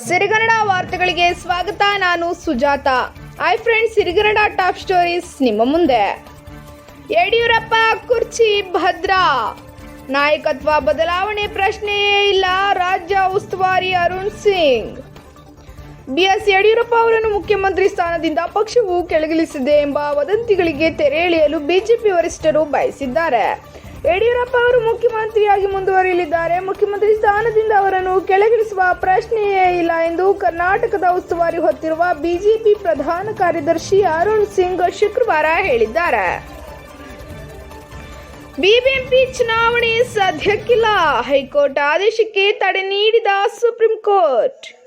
ಸಿರಿಗನ್ನಡ ವಾರ್ತೆಗಳಿಗೆ ಸ್ವಾಗತ, ನಾನು Sujatha. Hi friends Sirigannada top stories ನಿಮ್ಮ ಮುಂದೆ. ಯಡಿಯೂರಪ್ಪ ಕುರ್ಚಿ ಭದ್ರ. ನಾಯಕತ್ವ ಬದಲಾವಣೆ ಪ್ರಶ್ನೆಯೇ ಇಲ್ಲ, ರಾಜ್ಯ ಉಸ್ತುವಾರಿ ಅರುಣ್ ಸಿಂಗ್. ಬಿಎಸ್ ಯಡಿಯೂರಪ್ಪ ಅವರನ್ನು ಮುಖ್ಯಮಂತ್ರಿ ಸ್ಥಾನದಿಂದ ಪಕ್ಷವು ಕೆಳಗಿಳಿಸಿದೆ ಎಂಬ ವದಂತಿಗಳಿಗೆ ತೆರೆ ಎಳೆಯಲು ಬಿಜೆಪಿ ವರಿಷ್ಠರು ಬಯಸಿದ್ದಾರೆ. ಯಡಿಯೂರಪ್ಪ ಅವರು ಮುಖ್ಯಮಂತ್ರಿಯಾಗಿ ಮುಂದುವರಿಯಲಿದ್ದಾರೆ. ಮುಖ್ಯಮಂತ್ರಿ ಸ್ಥಾನದಿಂದ ಅವರನ್ನು ಕೆಳಗಿಳಿಸುವ ಪ್ರಶ್ನೆಯೇ ಇಲ್ಲ ಎಂದು ಕರ್ನಾಟಕದ ಉಸ್ತುವಾರಿ ಹೊತ್ತಿರುವ ಬಿಜೆಪಿ ಪ್ರಧಾನ ಕಾರ್ಯದರ್ಶಿ ಅರುಣ್ ಸಿಂಗ್ ಶುಕ್ರವಾರ ಹೇಳಿದ್ದಾರೆ. ಬಿಬಿಎಂಪಿ ಚುನಾವಣೆ ಸಾಧ್ಯಕ್ಕಿಲ್ಲ ಹೈಕೋರ್ಟ್ ಆದೇಶಕ್ಕೆ ತಡೆ ನೀಡಿದ ಸುಪ್ರೀಂ ಕೋರ್ಟ್.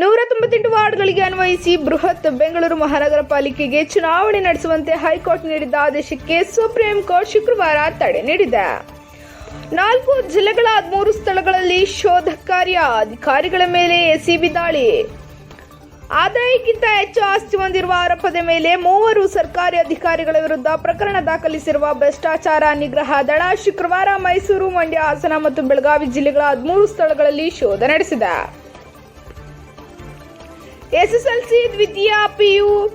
ನೂರ ತೊಂಬತ್ತೆಂಟು ವಾರ್ಡ್ಗಳಿಗೆ ಅನ್ವಯಿಸಿ ಬೃಹತ್ ಬೆಂಗಳೂರು ಮಹಾನಗರ ಪಾಲಿಕೆಗೆ ಚುನಾವಣೆ ನಡೆಸುವಂತೆ ಹೈಕೋರ್ಟ್ ನೀಡಿದ್ದ ಆದೇಶಕ್ಕೆ ಸುಪ್ರೀಂ ಕೋರ್ಟ್ ಶುಕ್ರವಾರ ತಡೆ ನೀಡಿದೆ. ನಾಲ್ಕು ಜಿಲ್ಲೆಗಳ ಹದಿಮೂರು ಸ್ಥಳಗಳಲ್ಲಿ ಶೋಧ ಕಾರ್ಯ ಅಧಿಕಾರಿಗಳ ಮೇಲೆ ಎಸಿಬಿ ದಾಳಿ. ಆದಾಯಕ್ಕಿಂತ ಹೆಚ್ಚು ಆಸ್ತಿ ಹೊಂದಿರುವ ಆರೋಪದ ಮೇಲೆ ಮೂವರು ಸರ್ಕಾರಿ ಅಧಿಕಾರಿಗಳ ವಿರುದ್ಧ ಪ್ರಕರಣ ದಾಖಲಿಸಿರುವ ಭ್ರಷ್ಟಾಚಾರ ನಿಗ್ರಹ ದಳ ಶುಕ್ರವಾರ ಮೈಸೂರು, ಮಂಡ್ಯ, ಹಾಸನ ಮತ್ತು ಬೆಳಗಾವಿ ಜಿಲ್ಲೆಗಳ ಹದಿಮೂರು ಸ್ಥಳಗಳಲ್ಲಿ ಶೋಧ ನಡೆಸಿದೆ. ಎಸ್ಎಸ್ಎಲ್ಸಿ ದ್ವಿತೀಯ ಪಿಯು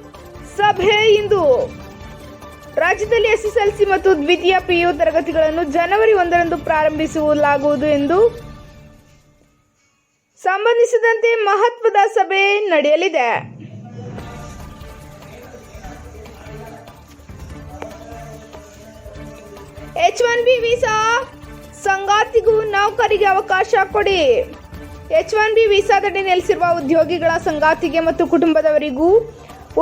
ಸಭೆ ಇಂದು. ರಾಜ್ಯದಲ್ಲಿ ಎಸ್ಎಸ್ಎಲ್ಸಿ ಮತ್ತು ದ್ವಿತೀಯ ಪಿಯು ತರಗತಿಗಳನ್ನು ಜನವರಿ ಒಂದರಂದು ಪ್ರಾರಂಭಿಸಲಾಗುವುದು ಎಂದು ಸಂಬಂಧಿಸಿದಂತೆ ಮಹತ್ವದ ಸಭೆ ನಡೆಯಲಿದೆ. ಎಚ್ ಒನ್ ಬಿ ವೀಸಾ ಸಂಗಾತಿಗೂ ನೌಕರಿಗೆ ಅವಕಾಶ ಕೊಡಿ. ಎಚ್ ಒನ್ ಬಿ ವೀಸಾದಡಿ ನೆಲೆಸಿರುವ ಉದ್ಯೋಗಿಗಳ ಸಂಗಾತಿಗೆ ಮತ್ತು ಕುಟುಂಬದವರಿಗೂ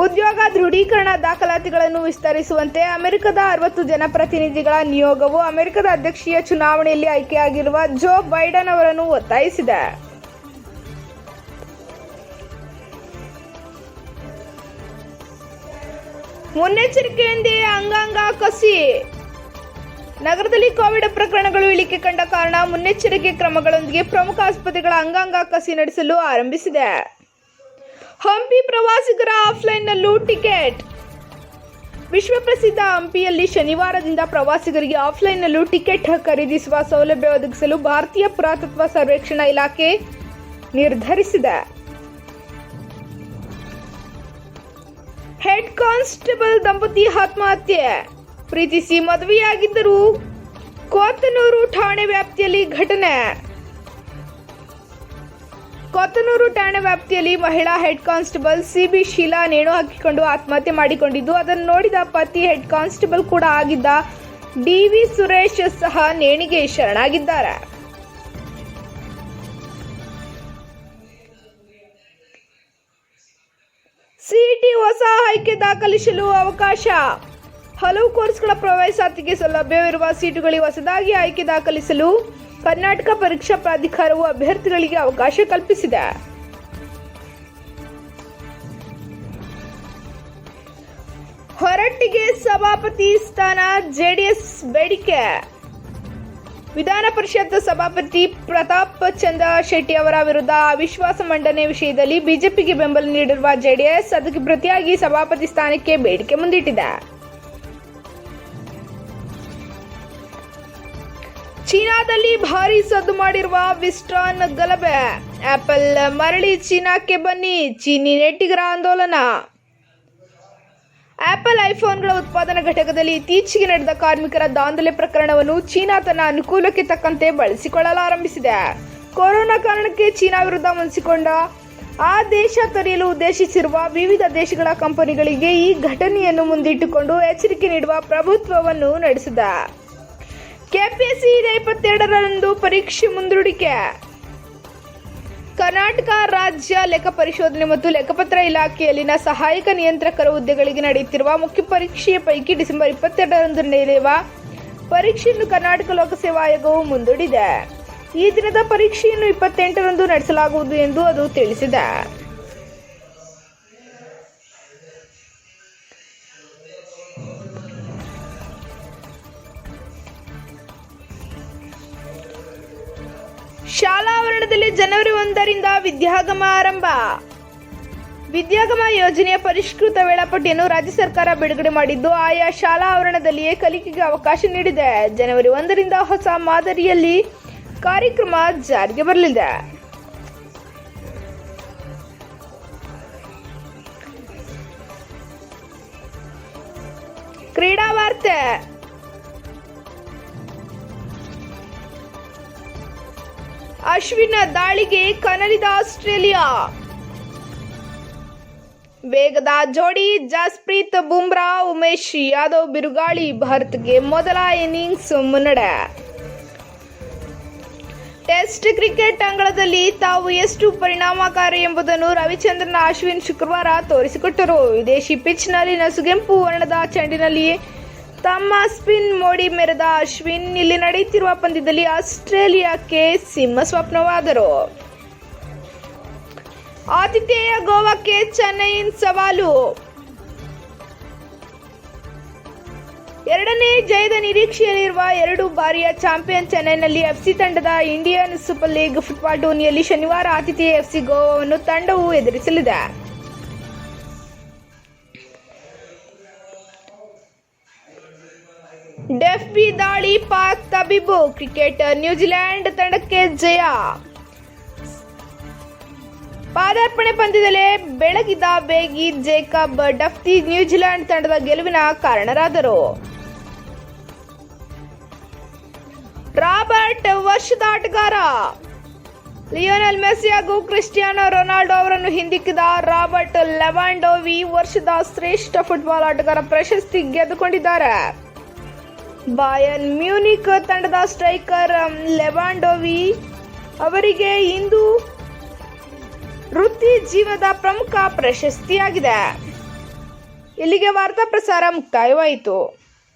ಉದ್ಯೋಗ ದೃಢೀಕರಣ ದಾಖಲಾತಿಗಳನ್ನು ವಿಸ್ತರಿಸುವಂತೆ ಅಮೆರಿಕದ ಅರವತ್ತು ಜನಪ್ರತಿನಿಧಿಗಳ ನಿಯೋಗವು ಅಮೆರಿಕದ ಅಧ್ಯಕ್ಷೀಯ ಚುನಾವಣೆಯಲ್ಲಿ ಆಯ್ಕೆಯಾಗಿರುವ ಜೋ ಬೈಡನ್ ಅವರನ್ನು ಒತ್ತಾಯಿಸಿದೆ. ಮುನ್ನೆಚ್ಚರಿಕೆಯಿಂದ ಅಂಗಾಂಗ ಕಸಿ. ನಗರದಲ್ಲಿ ಕೋವಿಡ್ ಪ್ರಕರಣಗಳು ಇಳಿಕೆ ಕಂಡ ಕಾರಣ ಮುನ್ನೆಚ್ಚರಿಕೆ ಕ್ರಮಗಳೊಂದಿಗೆ ಪ್ರಮುಖ ಆಸ್ಪತ್ರೆಗಳ ಅಂಗಾಂಗ ಕಸಿ ನಡೆಸಲು ಆರಂಭಿಸಿದೆ. ಹಂಪಿ ಪ್ರವಾಸಿಗರ ಆಫ್ಲೈನ್ನಲ್ಲೂ ಟಿಕೆಟ್. ವಿಶ್ವಪ್ರಸಿದ್ಧ ಹಂಪಿಯಲ್ಲಿ ಶನಿವಾರದಿಂದ ಪ್ರವಾಸಿಗರಿಗೆ ಆಫ್ಲೈನ್ನಲ್ಲೂ ಟಿಕೆಟ್ ಖರೀದಿಸುವ ಸೌಲಭ್ಯ ಒದಗಿಸಲು ಭಾರತೀಯ ಪುರಾತತ್ವ ಸರ್ವೇಕ್ಷಣಾ ಇಲಾಖೆ ನಿರ್ಧರಿಸಿದೆ. ಹೆಡ್ ಕಾನ್ಸ್ಟೇಬಲ್ ದಂಪತಿ ಆತ್ಮಹತ್ಯೆ. ಪ್ರೀತಿಸಿ ಮದುವೆಯಾಗಿದ್ದರು ಕೋತನೂರು ಠಾಣೆ ವ್ಯಾಪ್ತಿಯಲ್ಲಿ ಘಟನೆ. ಕೊತ್ತನೂರು ಠಾಣೆ ವ್ಯಾಪ್ತಿಯಲ್ಲಿ ಮಹಿಳಾ ಹೆಡ್ ಕಾನ್ಸ್ಟೇಬಲ್ ಸಿಬಿ ಶೀಲಾ ನೇಣು ಹಾಕಿಕೊಂಡು ಆತ್ಮಹತ್ಯೆ ಮಾಡಿಕೊಂಡಿದ್ದು. ಅದನ್ನು ನೋಡಿದ ಪತಿ ಹೆಡ್ ಕಾನ್ಸ್ಟೇಬಲ್ ಕೂಡ ಆಗಿದ್ದ ಡಿವಿ ಸುರೇಶ್ ಸಹ ನೇಣಿಗೆ ಶರಣಾಗಿದ್ದಾರೆ. ಸಿಇಟಿ ಹೊಸ ಆಯ್ಕೆ ದಾಖಲಿಸಲು ಅವಕಾಶ. ಹಲವು ಕೋರ್ಸ್ಗಳ ಪ್ರವೇಶಾತಿಗೆ ಲಭ್ಯವಿರುವ ಸೀಟುಗಳಿಗೆ ಹೊಸದಾಗಿ ಆಯ್ಕೆ ದಾಖಲಿಸಲು ಕರ್ನಾಟಕ ಪರೀಕ್ಷಾ ಪ್ರಾಧಿಕಾರವು ಅಭ್ಯರ್ಥಿಗಳಿಗೆ ಅವಕಾಶ ಕಲ್ಪಿಸಿದೆ. ಹೊರಟ್ಟಿಗೆ ಸಭಾಪತಿ ಸ್ಥಾನ ಜೆಡಿಎಸ್ ಬೇಡಿಕೆ. ವಿಧಾನ ಪರಿಷತ್ ಸಭಾಪತಿ ಪ್ರತಾಪ್ ಚಂದ್ರ ಶೆಟ್ಟಿ ಅವರ ವಿರುದ್ಧ ಅವಿಶ್ವಾಸ ಮಂಡನೆ ವಿಷಯದಲ್ಲಿ ಬಿಜೆಪಿಗೆ ಬೆಂಬಲ ನೀಡಿರುವ ಜೆಡಿಎಸ್, ಅದಕ್ಕೆ ಪ್ರತಿಯಾಗಿ ಸಭಾಪತಿ ಸ್ಥಾನಕ್ಕೆ ಬೇಡಿಕೆ ಮುಂದಿಟ್ಟಿದೆ. ಚೀನಾದಲ್ಲಿ ಭಾರಿ ಸದ್ದು ಮಾಡಿರುವ ವಿಸ್ಟ್ರಾನ್ ಗಲಭೆ. ಆಪಲ್ ಮರಳಿ ಚೀನಾಕ್ಕೆ ಬನ್ನಿ, ಚೀನಿ ನೆಟ್ಟಿಗರ ಆಂದೋಲನ. ಆಪಲ್ ಐಫೋನ್ಗಳ ಉತ್ಪಾದನಾ ಘಟಕದಲ್ಲಿ ಇತ್ತೀಚೆಗೆ ನಡೆದ ಕಾರ್ಮಿಕರ ದಾಂಧಲೆ ಪ್ರಕರಣವನ್ನು ಚೀನಾ ತನ್ನ ಅನುಕೂಲಕ್ಕೆ ತಕ್ಕಂತೆ ಬಳಸಿಕೊಳ್ಳಲಾರಂಭಿಸಿದೆ. ಕೊರೋನಾ ಕಾರಣಕ್ಕೆ ಚೀನಾ ವಿರುದ್ಧ ಮುನಿಸಿಕೊಂಡ ಆ ದೇಶ ತೊರೆಯಲು ಉದ್ದೇಶಿಸಿರುವ ವಿವಿಧ ದೇಶಗಳ ಕಂಪನಿಗಳಿಗೆ ಈ ಘಟನೆಯನ್ನು ಮುಂದಿಟ್ಟುಕೊಂಡು ಎಚ್ಚರಿಕೆ ನೀಡುವ ಪ್ರಭುತ್ವವನ್ನು ನಡೆಸಿದೆ. ಕೆಪಿಎಸ್ಸಿ ಇಪ್ಪತ್ತೆರಡರಂದು ಪರೀಕ್ಷೆ ಮುಂದೂಡಿಕೆ. ಕರ್ನಾಟಕ ರಾಜ್ಯ ಲೆಕ್ಕ ಪರಿಶೋಧನೆ ಮತ್ತು ಲೆಕ್ಕಪತ್ರ ಇಲಾಖೆಯಲ್ಲಿನ ಸಹಾಯಕ ನಿಯಂತ್ರಕರ ಹುದ್ದೆಗಳಿಗೆ ನಡೆಯುತ್ತಿರುವ ಮುಖ್ಯ ಪರೀಕ್ಷೆಯ ಪೈಕಿ ಡಿಸೆಂಬರ್ ಇಪ್ಪತ್ತೆರಡರಂದು ನಡೆಯಲಿರುವ ಪರೀಕ್ಷೆಯನ್ನು ಕರ್ನಾಟಕ ಲೋಕಸೇವಾ ಆಯೋಗವು ಮುಂದೂಡಿದೆ. ಈ ದಿನದ ಪರೀಕ್ಷೆಯನ್ನು ಇಪ್ಪತ್ತೆಂಟರಂದು ನಡೆಸಲಾಗುವುದು ಎಂದು ಅದು ತಿಳಿಸಿದೆ. ಶಾಲಾವರಣದಲ್ಲಿ ಜನವರಿ ಒಂದರಿಂದ ವಿದ್ಯಾಗಮ ಆರಂಭ. ವಿದ್ಯಾಗಮ ಯೋಜನೆಯ ಪರಿಷ್ಕೃತ ವೇಳಾಪಟ್ಟಿಯನ್ನು ರಾಜ್ಯ ಸರ್ಕಾರ ಬಿಡುಗಡೆ ಮಾಡಿದ್ದು, ಆಯಾ ಶಾಲಾ ಆವರಣದಲ್ಲಿಯೇ ಕಲಿಕೆಗೆ ಅವಕಾಶ ನೀಡಿದೆ. ಜನವರಿ ಒಂದರಿಂದ ಹೊಸ ಮಾದರಿಯಲ್ಲಿ ಕಾರ್ಯಕ್ರಮ ಜಾರಿಗೆ ಬರಲಿದೆ. ಕ್ರೀಡಾ ವಾರ್ತೆ. ಅಶ್ವಿನ ದಾಳಿಗೆ ಕನಲಿದ ಆಸ್ಟ್ರೇಲಿಯಾ. ವೇಗದ ಜೋಡಿ ಜಸ್ಪ್ರೀತ್ ಬುಮ್ರಾ, ಉಮೇಶ್ ಯಾದವ್ ಬಿರುಗಾಳಿ ಭಾರತ್ಗೆ ಮೊದಲ ಇನ್ನಿಂಗ್ಸ್ ಮುನ್ನಡೆ. ಟೆಸ್ಟ್ ಕ್ರಿಕೆಟ್ ಅಂಗಳದಲ್ಲಿ ತಾವು ಎಷ್ಟು ಪರಿಣಾಮಕಾರಿ ಎಂಬುದನ್ನು ರವಿಚಂದ್ರನ್ ಅಶ್ವಿನ್ ಶುಕ್ರವಾರ ತೋರಿಸಿಕೊಟ್ಟರು. ವಿದೇಶಿ ಪಿಚ್ನಲ್ಲಿ ನಸುಗೆಂಪು ವರ್ಣದ ಚೆಂಡಿನಲ್ಲಿ ತಮ್ಮ ಸ್ಪಿನ್ ಮೋಡಿ ಮೆರೆದ ಅಶ್ವಿನ್ ಇಲ್ಲಿ ನಡೆಯುತ್ತಿರುವ ಪಂದ್ಯದಲ್ಲಿ ಆಸ್ಟ್ರೇಲಿಯಾಕ್ಕೆ ಸಿಂಹ ಸ್ವಪ್ನವಾದರು ಆತಿಥೇಯ ಗೋವಾಕ್ಕೆ ಚೆನ್ನೈನ್ ಸವಾಲು. ಎರಡನೇ ಜಯದ ನಿರೀಕ್ಷೆಯಲ್ಲಿರುವ ಎರಡು ಬಾರಿಯ ಚಾಂಪಿಯನ್ ಚೆನ್ನೈನಲ್ಲಿ ಎಫ್ಸಿ ತಂಡದ ಇಂಡಿಯನ್ ಸೂಪರ್ ಲೀಗ್ ಫುಟ್ಬಾಲ್ ಟೂರ್ನಿಯಲ್ಲಿ ಶನಿವಾರ ಆತಿಥೇಯ ಎಫ್ಸಿ ಗೋವಾವನ್ನು ತಂಡವು ಎದುರಿಸಲಿದೆ. ಡೆಫ್ ಬಿ ದಾಳಿ ಪಾಕ್ ತಬಿಬು ಕ್ರಿಕೆಟ್ ನ್ಯೂಜಿಲೆಂಡ್ ತಂಡಕ್ಕೆ ಜಯ. ಪಾದಾರ್ಪಣೆ ಪಂದ್ಯದಲ್ಲೇ ಬೆಳಗಿದ ಬೇಗಿ ಜೇಕಬ್ ಡಫ್ತಿ ನ್ಯೂಜಿಲೆಂಡ್ ತಂಡದ ಗೆಲುವಿನ ಕಾರಣರಾದರು. ರಾಬರ್ಟ್ ವರ್ಷದ ಆಟಗಾರ ಲಿಯೋನೆಲ್ ಮೆಸ್ಸಿ ಹಾಗೂ ಕ್ರಿಸ್ಟಿಯಾನೋ ರೊನಾಲ್ಡೋ ಅವರನ್ನು ಹಿಂದಿಕ್ಕಿದ ರಾಬರ್ಟ್ ಲೆವಾಂಡೋವಿ ವರ್ಷದ ಶ್ರೇಷ್ಠ ಫುಟ್ಬಾಲ್ ಆಟಗಾರ ಪ್ರಶಸ್ತಿ ಗೆದ್ದುಕೊಂಡಿದ್ದಾರೆ. ಬಾಯನ್ ಮ್ಯೂನಿಕ್ ತಂಡದ ಸ್ಟ್ರೈಕರ್ ಲೆವಾಂಡೋವಿ ಅವರಿಗೆ ಇಂದು ವೃತ್ತಿ ಜೀವದ ಪ್ರಮುಖ ಪ್ರಶಸ್ತಿಯಾಗಿದೆ. ಇಲ್ಲಿಗೆ ವಾರ್ತಾ ಪ್ರಸಾರ ಮುಕ್ತಾಯವಾಯಿತು.